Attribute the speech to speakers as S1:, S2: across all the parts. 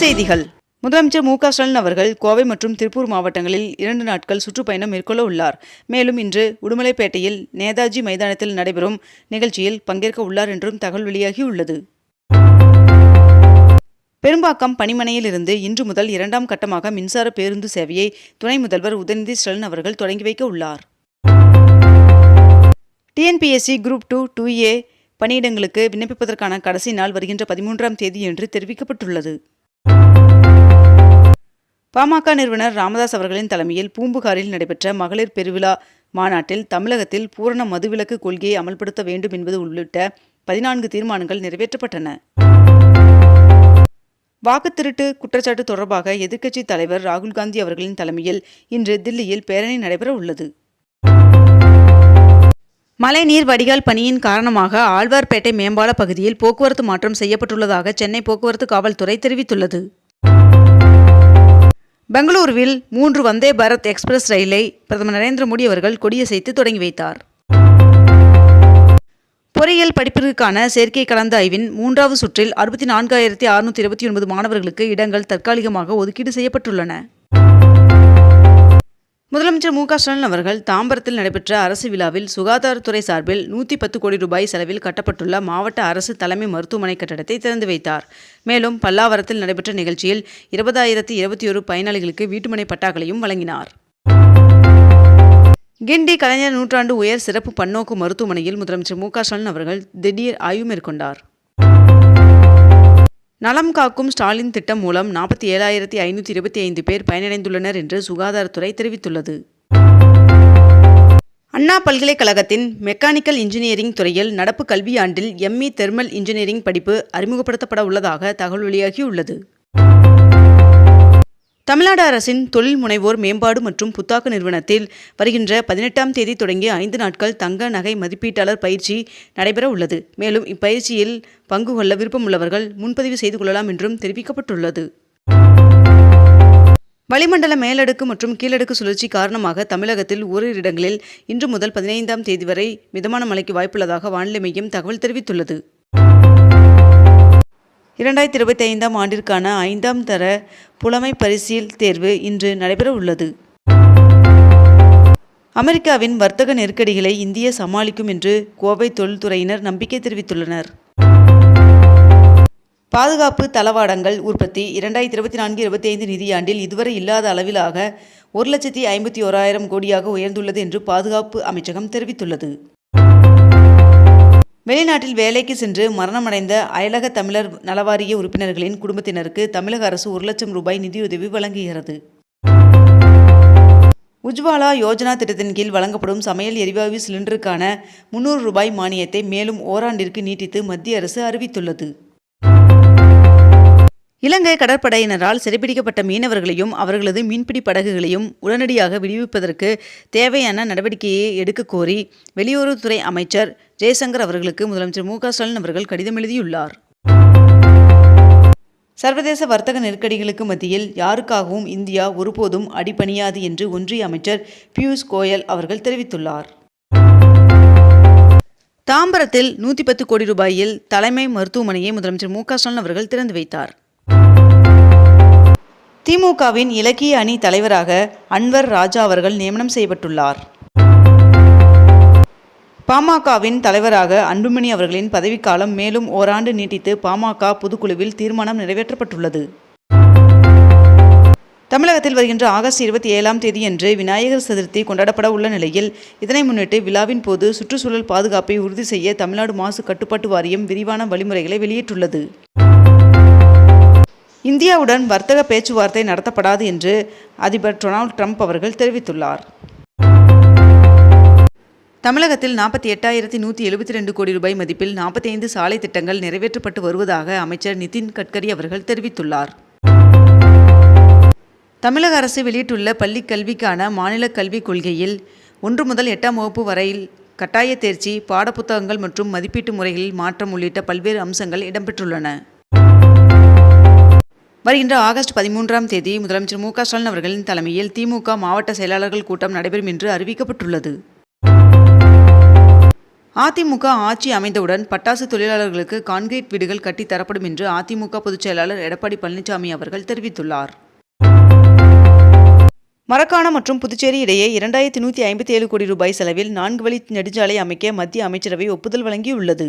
S1: செய்திகள். முதலமைச்சர் மு க ஸ்டாலின் அவர்கள் கோவை மற்றும் திருப்பூர் மாவட்டங்களில் இரண்டு நாட்கள் சுற்றுப்பயணம் மேற்கொள்ள உள்ளார். மேலும் இன்று உடுமலைப்பேட்டையில் நேதாஜி மைதானத்தில் நடைபெறும் நிகழ்ச்சியில் பங்கேற்க உள்ளார் என்றும் தகவல் வெளியாகியுள்ளது. பெரும்பாக்கம் பணிமனையில் இருந்து இன்று முதல் இரண்டாம் கட்டமாக மின்சார பேருந்து சேவையை துணை முதல்வர் உதயநிதி ஸ்டாலின் அவர்கள் தொடங்கி வைக்க உள்ளார். TNPSC group two two A பணியிடங்களுக்கு விண்ணப்பிப்பதற்கான கடைசி நாள் வருகின்ற பதிமூன்றாம் தேதி என்று தெரிவிக்கப்பட்டுள்ளது. பாமக நிறுவனர் ராமதாஸ் அவர்களின் தலைமையில் பூம்புகாரில் நடைபெற்ற மகளிர் பெருவிழா மாநாட்டில் தமிழகத்தில் பூரண மதுவிலக்கு கொள்கையை அமல்படுத்த வேண்டும் என்பது உள்ளிட்ட பதினான்கு தீர்மானங்கள் நிறைவேற்றப்பட்டன. வாக்குத்திருட்டு குற்றச்சாட்டு தொடர்பாக எதிர்க்கட்சி தலைவர் ராகுல் காந்தி அவர்களின் தலைமையில் இன்று தில்லியில் பேரணி நடைபெற உள்ளது. மழைநீர் வடிகால் பணியின் காரணமாக ஆழ்வார்பேட்டை மேம்பால பகுதியில் போக்குவரத்து மாற்றம் செய்யப்பட்டுள்ளதாக சென்னை போக்குவரத்து காவல்துறை தெரிவித்துள்ளது. பெங்களூருவில் மூன்று வந்தே பாரத் எக்ஸ்பிரஸ் ரயிலை பிரதமர் நரேந்திர மோடி அவர்கள் கொடியசைத்து தொடங்கி வைத்தார். பொறியியல் படிப்பிற்கான சேர்க்கை கலந்த ஆய்வின் மூன்றாவது சுற்றில் அறுபத்தி நான்காயிரத்தி அறுநூற்றி இருபத்தி ஒன்பது மாணவர்களுக்கு இடங்கள் தற்காலிகமாக ஒதுக்கீடு செய்யப்பட்டுள்ளன. முதலமைச்சர் மு க ஸ்டாலின் அவர்கள் தாம்பரத்தில் நடைபெற்ற அரசு விழாவில் சுகாதாரத்துறை சார்பில் நூற்றி பத்து கோடி ரூபாய் செலவில் கட்டப்பட்டுள்ள மாவட்ட அரசு தலைமை மருத்துவமனை கட்டடத்தை திறந்து வைத்தார். மேலும் பல்லாவரத்தில் நடைபெற்ற நிகழ்ச்சியில் இருபதாயிரத்தி இருபத்தி ஒரு பயனாளிகளுக்கு வீட்டுமனை பட்டாக்களையும் வழங்கினார். கிண்டி கலைஞர் நூற்றாண்டு உயர் சிறப்பு பன்னோக்கு மருத்துவமனையில் முதலமைச்சர் மு க ஸ்டாலின் அவர்கள் திடீர் ஆய்வு மேற்கொண்டார். நலம் காக்கும் ஸ்டாலின் திட்டம் மூலம் நாற்பத்தி ஏழாயிரத்தி ஐநூற்றி இருபத்தி ஐந்து பேர் பயனடைந்துள்ளனர் என்று சுகாதாரத்துறை தெரிவித்துள்ளது. அண்ணா பல்கலைக்கழகத்தின் மெக்கானிக்கல் இன்ஜினியரிங் துறையில் நடப்பு கல்வியாண்டில் எம்இ தெர்மல் இன்ஜினியரிங் படிப்பு அறிமுகப்படுத்தப்பட உள்ளதாக தகவல் வெளியாகியுள்ளது. தமிழ்நாடு அரசின் தொழில் முனைவோர் மேம்பாடு மற்றும் புத்தாக்க நிறுவனத்தில் வருகின்ற பதினெட்டாம் தேதி தொடங்கி ஐந்து நாட்கள் தங்க நகை மதிப்பீட்டாளர் பயிற்சி நடைபெற உள்ளது. மேலும் இப்பயிற்சியில் பங்கு கொள்ள விருப்பமுள்ளவர்கள் முன்பதிவு செய்து கொள்ளலாம் என்றும் தெரிவிக்கப்பட்டுள்ளது. வளிமண்டல மேலடுக்கு மற்றும் கீழடுக்கு சுழற்சி காரணமாக தமிழகத்தில் ஓரிரு இடங்களில் இன்று முதல் பதினைந்தாம் தேதி வரை மிதமான மழைக்கு வாய்ப்புள்ளதாக வானிலை மையம் தகவல் தெரிவித்துள்ளது. இரண்டாயிரத்தி இருபத்தி ஐந்தாம் ஆண்டிற்கான ஐந்தாம் தர புலமை பரிசீல் தேர்வு இன்று நடைபெற உள்ளது. அமெரிக்காவின் வர்த்தக நெருக்கடிகளை இந்தியா சமாளிக்கும் என்று கோவை தொழில்துறையினர் நம்பிக்கை தெரிவித்துள்ளனர். பாதுகாப்பு தளவாடங்கள் உற்பத்தி இரண்டாயிரத்தி இருபத்தி நான்கு இருபத்தி ஐந்து நிதியாண்டில் இதுவரை இல்லாத அளவிலாக ஒரு லட்சத்தி ஐம்பத்தி ஓராயிரம் கோடியாக உயர்ந்துள்ளது என்று பாதுகாப்பு அமைச்சகம் தெரிவித்துள்ளது. வெளிநாட்டில் வேலைக்கு சென்று மரணமடைந்த அயலக தமிழர் நலவாரிய உறுப்பினர்களின் குடும்பத்தினருக்கு தமிழக அரசு ஒரு லட்சம் ரூபாய் நிதியுதவி வழங்குகிறது. உஜ்வாலா யோஜனா திட்டத்தின் கீழ் வழங்கப்படும் சமையல் எரிவாயு சிலிண்டருக்கான முன்னூறு ரூபாய் மானியத்தை மேலும் ஓராண்டிற்கு நீட்டித்து மத்திய அரசு அறிவித்துள்ளது. இலங்கை கடற்படையினரால் சிறைப்பிடிக்கப்பட்ட மீனவர்களையும் அவர்களது மீன்பிடி படகுகளையும் உடனடியாக விடுவிப்பதற்கு தேவையான நடவடிக்கையை எடுக்க கோரி வெளியுறவுத்துறை அமைச்சர் ஜெய்சங்கர் அவர்களுக்கு முதலமைச்சர் மு க ஸ்டாலின் அவர்கள் கடிதம் எழுதியுள்ளார். சர்வதேச வர்த்தக நெருக்கடிகளுக்கு மத்தியில் யாருக்காகவும் இந்தியா ஒருபோதும் அடிபணியாது என்று ஒன்றிய அமைச்சர் பியூஷ் கோயல் அவர்கள் தெரிவித்துள்ளார். தாம்பரத்தில் நூற்றி பத்து கோடி ரூபாயில் தலைமை மருத்துவமனையை முதலமைச்சர் மு க ஸ்டாலின் அவர்கள் திறந்து வைத்தார். திமுகவின் இலக்கிய அணி தலைவராக அன்வர் ராஜா அவர்கள் நியமனம் செய்யப்பட்டுள்ளார். பாமகவின் தலைவராக அன்புமணி அவர்களின் பதவிக்காலம் மேலும் ஓராண்டு நீட்டித்து பாமக பொதுக்குழுவில் தீர்மானம் நிறைவேற்றப்பட்டுள்ளது. தமிழகத்தில் வருகின்ற ஆகஸ்ட் இருபத்தி ஏழாம் தேதியன்று விநாயகர் சதுர்த்தி கொண்டாடப்பட உள்ள நிலையில் இதனை முன்னிட்டு விழாவின் போது சுற்றுச்சூழல் பாதுகாப்பை உறுதி செய்ய தமிழ்நாடு மாசு கட்டுப்பாட்டு வாரியம் விரிவான வழிமுறைகளை வெளியிட்டுள்ளது. இந்தியாவுடன் வர்த்தக பேச்சுவார்த்தை நடத்தப்படாது என்று அதிபர் டொனால்ட் ட்ரம்ப் அவர்கள் தெரிவித்துள்ளார். தமிழகத்தில் நாற்பத்தி எட்டாயிரத்தி நூற்றி எழுபத்தி ரெண்டு கோடி ரூபாய் மதிப்பில் நாற்பத்தி ஐந்து சாலை திட்டங்கள் நிறைவேற்றப்பட்டு வருவதாக அமைச்சர் நிதின் கட்கரி அவர்கள் தெரிவித்துள்ளார். தமிழக அரசு வெளியிட்டுள்ள பள்ளிக் கல்விக்கான மாநில கல்விக் கொள்கையில் ஒன்று முதல் எட்டாம் வகுப்பு வரையில் கட்டாய தேர்ச்சி பாடப்புத்தகங்கள் மற்றும் மதிப்பீட்டு முறைகளில் மாற்றம் உள்ளிட்ட பல்வேறு அம்சங்கள் இடம்பெற்றுள்ளன. வருகின்ற ஆகஸ்ட் பதிமூன்றாம் தேதி முதலமைச்சர் மு க ஸ்டாலின் அவர்களின் தலைமையில் திமுக மாவட்ட செயலாளர்கள் கூட்டம் நடைபெறும் என்று அறிவிக்கப்பட்டுள்ளது. அதிமுக ஆட்சி அமைந்தவுடன் பட்டாசு தொழிலாளர்களுக்கு கான்கிரீட் வீடுகள் கட்டித் தரப்படும் என்று அதிமுக பொதுச் செயலாளர் எடப்பாடி பழனிசாமி அவர்கள் தெரிவித்துள்ளார். மரக்காணம் மற்றும் புதுச்சேரி இடையே இரண்டாயிரத்தி நூற்றி ஐம்பத்தி ஏழு கோடி ரூபாய் செலவில் நான்கு வழி நெடுஞ்சாலை அமைக்க மத்திய அமைச்சரவை ஒப்புதல் வழங்கியுள்ளது.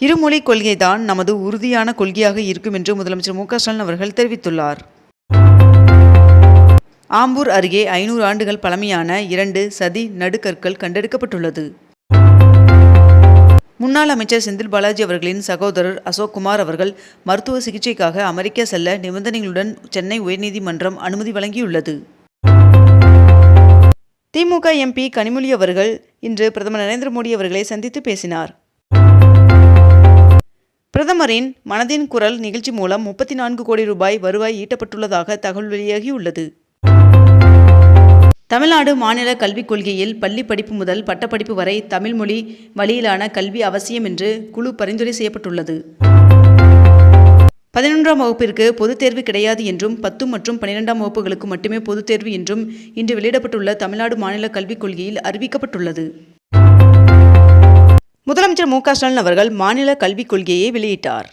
S1: இருமொழி கொள்கைதான் நமது உறுதியான கொள்கையாக இருக்கும் என்று முதலமைச்சர் மு க ஸ்டாலின் அவர்கள் தெரிவித்துள்ளார். ஆம்பூர் அருகே ஐநூறு ஆண்டுகள் பழமையான இரண்டு சதி நடுக்கற்கள் கண்டெடுக்கப்பட்டுள்ளது. முன்னாள் அமைச்சர் செந்தில் பாலாஜி அவர்களின் சகோதரர் அசோக் குமார் அவர்கள் மருத்துவ சிகிச்சைக்காக அமெரிக்கா செல்ல நிபந்தனைகளுடன் சென்னை உயர்நீதிமன்றம் அனுமதி வழங்கியுள்ளது. திமுக எம்பி கனிமொழி அவர்கள் இன்று பிரதமர் நரேந்திர மோடி அவர்களை சந்தித்து பேசினார். பிரதமரின் மனதின் குரல் நிகழ்ச்சி மூலம் முப்பத்தி நான்கு கோடி ரூபாய் வருவாய் ஈட்டப்பட்டுள்ளதாக தகவல் வெளியாகியுள்ளது. தமிழ்நாடு மாநில கல்விக் கொள்கையில் பள்ளி படிப்பு முதல் பட்டப்படிப்பு வரை தமிழ்மொழி வழியிலான கல்வி அவசியம் என்று குழு பரிந்துரை செய்யப்பட்டுள்ளது. பதினொன்றாம் வகுப்பிற்கு பொதுத் தேர்வு கிடையாது என்றும் பத்து மற்றும் பன்னிரெண்டாம் வகுப்புகளுக்கு மட்டுமே பொதுத் தேர்வு என்றும் இன்று வெளியிடப்பட்டுள்ள தமிழ்நாடு மாநில கல்விக் கொள்கையில் அறிவிக்கப்பட்டுள்ளது. முதலமைச்சர் மு க ஸ்டாலின் அவர்கள் மாநில கல்விக் கொள்கையை வெளியிட்டார்.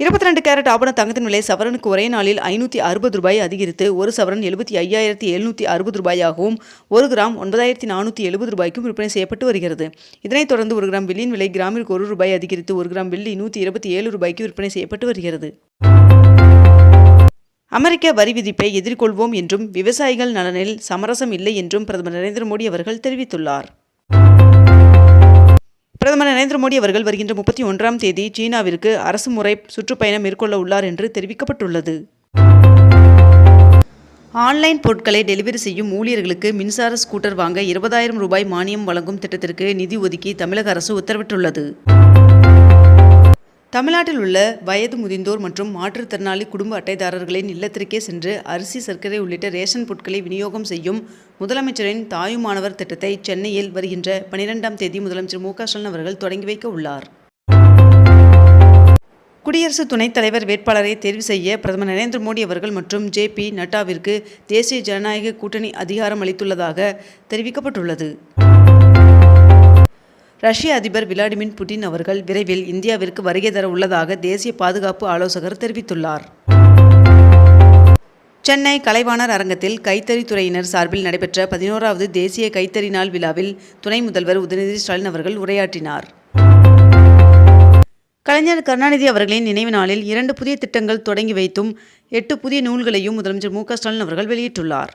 S1: இருபத்தி ரெண்டு கேரட் ஆபண தங்கத்தின் விலை சவரனுக்கு ஒரே நாளில் ஐநூற்றி அறுபது ரூபாய் அதிகரித்து ஒரு சவரன் எழுபத்தி ஐயாயிரத்தி எழுநூற்றி அறுபது ரூபாயாகவும் ஒரு கிராம் ஒன்பதாயிரத்தி நானூற்றி எழுபது ரூபாய்க்கும் விற்பனை செய்யப்பட்டு வருகிறது. இதனைத் தொடர்ந்து ஒரு கிராம் வெள்ளியின் விலை கிராமிற்கு ஒரு ரூபாய் அதிகரித்து ஒரு கிராம் வெள்ளி நூற்றி இருபத்தி ஏழு ரூபாய்க்கு விற்பனை செய்யப்பட்டு வருகிறது. அமெரிக்க வரி விதிப்பை எதிர்கொள்வோம் என்றும் விவசாயிகள் நலனில் சமரசம் இல்லை என்றும் பிரதமர் நரேந்திர மோடி அவர்கள் தெரிவித்துள்ளார். பிரதமர் நரேந்திர மோடி அவர்கள் வருகின்ற முப்பத்தி ஒன்றாம் தேதி சீனாவிற்கு அரசு முறை சுற்றுப்பயணம் மேற்கொள்ள உள்ளார் என்று தெரிவிக்கப்பட்டுள்ளது. ஆன்லைன் பொருட்களை டெலிவரி செய்யும் ஊழியர்களுக்கு மின்சார ஸ்கூட்டர் வாங்க இருபதாயிரம் ரூபாய் மானியம் வழங்கும் திட்டத்திற்கு நிதி ஒதுக்கி தமிழக அரசு உத்தரவிட்டுள்ளது. தமிழ்நாட்டில் உள்ள வயது முதிர்ந்தோர் மற்றும் மாற்றுத்திறனாளி குடும்ப அட்டைதாரர்களின் இல்லத்திற்கே சென்று அரிசி சர்க்கரை உள்ளிட்ட ரேஷன் பொருட்களை விநியோகம் செய்யும் முதலமைச்சரின் தாயுமானவர் திட்டத்தை சென்னையில் வருகின்ற பனிரெண்டாம் தேதி முதலமைச்சர் மு க ஸ்டாலின் அவர்கள் தொடங்கி வைக்க உள்ளார். குடியரசு துணைத் தலைவர் வேட்பாளரை தேர்வு செய்ய பிரதமர் நரேந்திர மோடி அவர்கள் மற்றும் ஜே பி நட்டாவிற்கு தேசிய ஜனநாயக கூட்டணி அதிகாரம் அளித்துள்ளதாக தெரிவிக்கப்பட்டுள்ளது. ரஷ்ய அதிபர் விளாடிமிர் புட்டின் அவர்கள் விரைவில் இந்தியாவிற்கு வருகை தர உள்ளதாக தேசிய பாதுகாப்பு ஆலோசகர் தெரிவித்துள்ளார். சென்னை கலைவாணர் அரங்கத்தில் கைத்தறித்துறையினர் சார்பில் நடைபெற்ற பதினோராவது தேசிய கைத்தறி நாள் விழாவில் துணை முதல்வர் உதயநிதி ஸ்டாலின் அவர்கள் உரையாற்றினார். கலைஞர் கருணாநிதி அவர்களின் நினைவு நாளில் இரண்டு புதிய திட்டங்கள் தொடங்கி வைத்தும் எட்டு புதிய நூல்களையும் முதலமைச்சர் மு க ஸ்டாலின் அவர்கள் வெளியிட்டுள்ளார்.